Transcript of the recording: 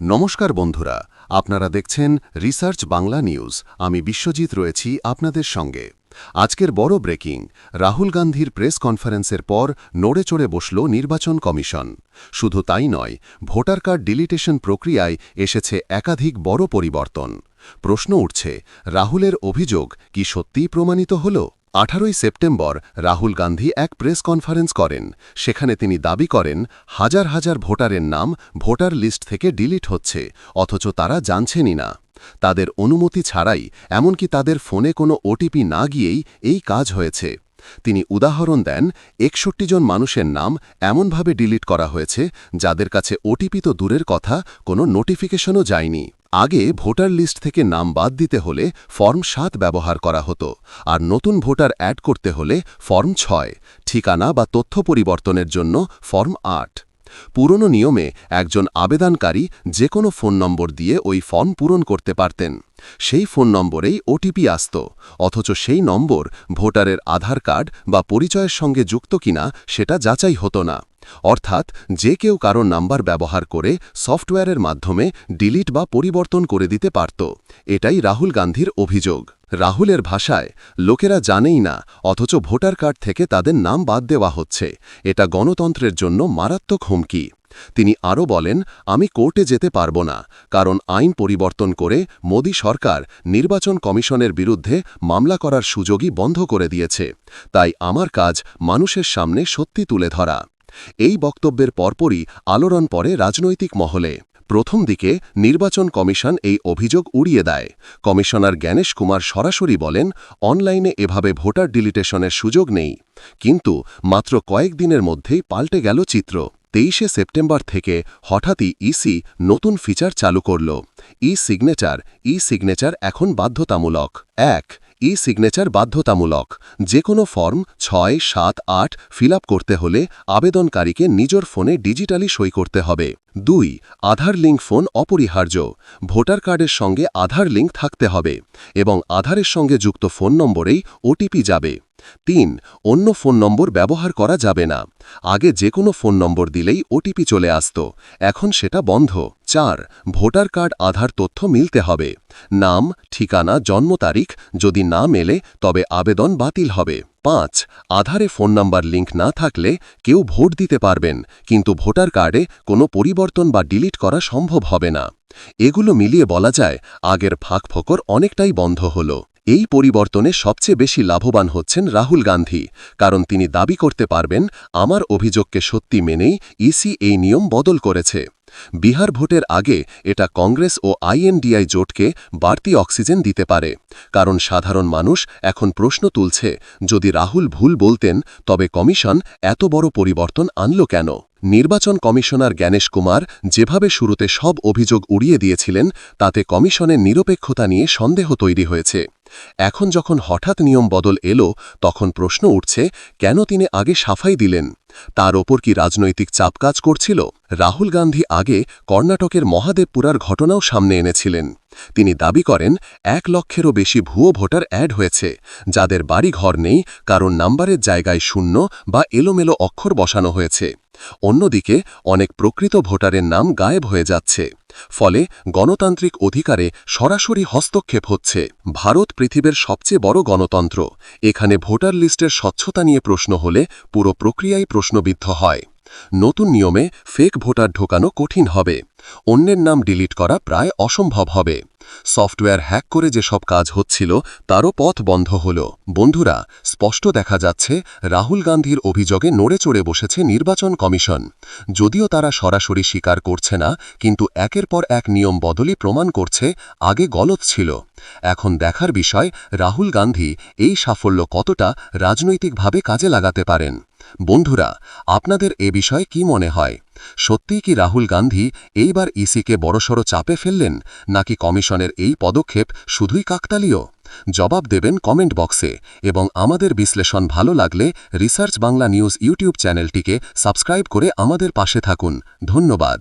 নমস্কার বন্ধুরা, আপনারা দেখছেন রিসার্চ বাংলা নিউজ। আমি বিশ্বজিৎ রয়েছি আপনাদের সঙ্গে। আজকের বড় ব্রেকিং, রাহুল গান্ধীর প্রেস কনফারেন্সের পর নড়ে চড়ে বসল নির্বাচন কমিশন। শুধু তাই নয়, ভোটার কার্ড ডিলিটেশন প্রক্রিয়ায় এসেছে একাধিক বড় পরিবর্তন। প্রশ্ন উঠছে, রাহুলের অভিযোগ কি সত্যিই প্রমাণিত হল? আঠারোই সেপ্টেম্বর রাহুল গান্ধী এক প্রেস কনফারেন্স করেন। সেখানে তিনি দাবি করেন, হাজার হাজার ভোটারের নাম ভোটার লিস্ট থেকে ডিলিট হচ্ছে, অথচ তারা জানছেনই না। তাদের অনুমতি ছাড়াই, এমনকি তাদের ফোনে কোনো ওটিপি না গিয়েই এই কাজ হয়েছে। তিনি উদাহরণ দেন, একষট্টি জন মানুষের নাম এমনভাবে ডিলিট করা হয়েছে, যাদের কাছে ওটিপি তো দূরের কথা, কোনো নোটিফিকেশনও যায়নি। আগে ভোটার লিস্ট থেকে নাম বাদ দিতে হলে ফর্ম সাত ব্যবহার করা হতো, আর নতুন ভোটার অ্যাড করতে হলে ফর্ম ছয়, ঠিকানা বা তথ্য পরিবর্তনের জন্য ফর্ম আট। পুরনো নিয়মে একজন আবেদনকারী যে কোনো ফোন নম্বর দিয়ে ওই ফর্ম পূরণ করতে পারতেন। সেই ফোন নম্বরেই ওটিপি আসত, অথচ সেই নম্বর ভোটারের আধার কার্ড বা পরিচয়ের সঙ্গে যুক্ত কিনা সেটা যাচাই হতো না। অর্থাৎ যে কেউ কারও নাম্বার ব্যবহার করে সফটওয়্যারের মাধ্যমে ডিলিট বা পরিবর্তন করে দিতে পারত। এটাই রাহুল গান্ধীর অভিযোগ। রাহুলের ভাষায়, লোকেরা জানেই না, অথচ ভোটার কার্ড থেকে তাদের নাম বাদ দেওয়া হচ্ছে। এটা গণতন্ত্রের জন্য মারাত্মক হুমকি। তিনি আরও বলেন, আমি কোর্টে যেতে পারব না, কারণ আইন পরিবর্তন করে মোদী সরকার নির্বাচন কমিশনের বিরুদ্ধে মামলা করার সুযোগই বন্ধ করে দিয়েছে। তাই আমার কাজ মানুষের সামনে সত্যি তুলে ধরা। এই বক্তব্যের পরপরই আলোড়ন পড়ে রাজনৈতিক মহলে। প্রথম দিকে নির্বাচন কমিশন এই অভিযোগ উড়িয়ে দেয়। কমিশনার জ্ঞানেশ কুমার সরাসরি বলেন, অনলাইনে এভাবে ভোটার ডিলিটেশনের সুযোগ নেই। কিন্তু মাত্র কয়েক দিনের মধ্যেই পাল্টে গেল চিত্র। তেইশে সেপ্টেম্বর থেকে হঠাৎই ইসি নতুন ফিচার চালু করল। ই সিগনেচার ই সিগনেচার এখন বাধ্যতামূলক। এক ই সিগনেচার বাধ্যতামূলক। যে কোনো ফর্ম ছয়, সাত, আট ফিল করতে হলে আবেদনকারীকে নিজের ফোনে ডিজিটালি সই করতে হবে। দুই, আধার লিঙ্ক ফোন অপরিহার্য। ভোটার কার্ডের সঙ্গে আধার লিঙ্ক থাকতে হবে এবং আধারের সঙ্গে যুক্ত ফোন নম্বরেই ওটিপি যাবে। তিন, অন্য ফোন নম্বর ব্যবহার করা যাবে না। আগে যে কোনো ফোন নম্বর দিলেই ওটিপি চলে আসত। এখন সেটা বন্ধ। চার, ভোটার কার্ড, আধার তথ্য মিলতে হবে। নাম, ঠিকানা, জন্ম তারিখ, যদি না মেলে, তবে আবেদন বাতিল হবে। পাঁচ, আধারে ফোন নাম্বার লিঙ্ক না থাকলে কেউ ভোট দিতে পারবেন, কিন্তু ভোটার কার্ডে কোনো পরিবর্তন বা ডিলিট করা সম্ভব হবে না। এগুলো মিলিয়ে বলা যায়, আগের ফাঁক ফোকর অনেকটাই বন্ধ হল। এই পরিবর্তনে সবচেয়ে বেশি লাভবান হচ্ছেন রাহুল গান্ধী, কারণ তিনি দাবি করতে পারবেন, আমার অভিযোগকে সত্যি মেনেই ইসি এই নিয়ম বদল করেছে। বিহার ভোটের আগে এটা কংগ্রেস ও আইএনডিআই জোটকে বাড়তি অক্সিজেন দিতে পারে, কারণ সাধারণ মানুষ এখন প্রশ্ন তুলছে, যদি রাহুল ভুল বলতেন, তবে কমিশন এত বড় পরিবর্তন আনল কেন? নির্বাচন কমিশনার জ্ঞানেশ কুমার যেভাবে শুরুতে সব অভিযোগ উড়িয়ে দিয়েছিলেন, তাতে কমিশনের নিরপেক্ষতা নিয়ে সন্দেহ তৈরি হয়েছে। এখন যখন হঠাৎ নিয়ম বদল এলো, তখন প্রশ্ন উঠছে, কেন তিনি আগে সাফাই দিলেন? তার ওপর কি রাজনৈতিক চাপ কাজ করছিল? রাহুল গান্ধী আগে কর্ণাটকের মহাদেবপুরার ঘটনাও সামনে এনেছিলেন। তিনি দাবি করেন, এক লক্ষেরও বেশি ভুয়ো ভোটার অ্যাড হয়েছে, যাদের বাড়ি ঘর নেই, কারণ নাম্বারের জায়গায় শূন্য বা এলোমেলো অক্ষর বসানো হয়েছে। অন্যদিকে, অনেক প্রকৃত ভোটারের নাম গায়েব হয়ে যাচ্ছে। ফলে গণতান্ত্রিক অধিকারে সরাসরি হস্তক্ষেপ হচ্ছে। ভারত পৃথিবীর সবচেয়ে বড় গণতন্ত্র। এখানে ভোটার লিস্টের স্বচ্ছতা নিয়ে প্রশ্ন হলে পুরো প্রক্রিয়াই প্রশ্নবিদ্ধ হয়। নতুন নিয়মে ফেক ভোটার ঢোকানো কঠিন হবে। অন্যের নাম ডিলিট করা প্রায় অসম্ভব হবে। সফটওয়্যার হ্যাক করে যেসব কাজ হচ্ছিল, তারও পথ বন্ধ হল। বন্ধুরা, স্পষ্ট দেখা যাচ্ছে, রাহুল গান্ধীর অভিযোগে নড়ে চড়ে বসেছে নির্বাচন কমিশন। যদিও তারা সরাসরি স্বীকার করছে না, কিন্তু একের পর এক নিয়ম বদলই প্রমাণ করছে, আগে গলত ছিল। এখন দেখার বিষয়, রাহুল গান্ধী এই সাফল্য কতটা রাজনৈতিকভাবে কাজে লাগাতে পারেন। বন্ধুরা, আপনাদের এ বিষয়ে কি মনে হয়? সত্যিই কি রাহুল গান্ধী এইবার ইসিকে বড়সড় চাপে ফেললেন, নাকি কমিশনের এই পদক্ষেপ শুধুই কাকতালীয়? জবাব দেবেন কমেন্ট বক্সে, এবং আমাদের বিশ্লেষণ ভালো লাগলে রিসার্চ বাংলা নিউজ ইউটিউব চ্যানেলটিকে সাবস্ক্রাইব করে আমাদের পাশে থাকুন। ধন্যবাদ।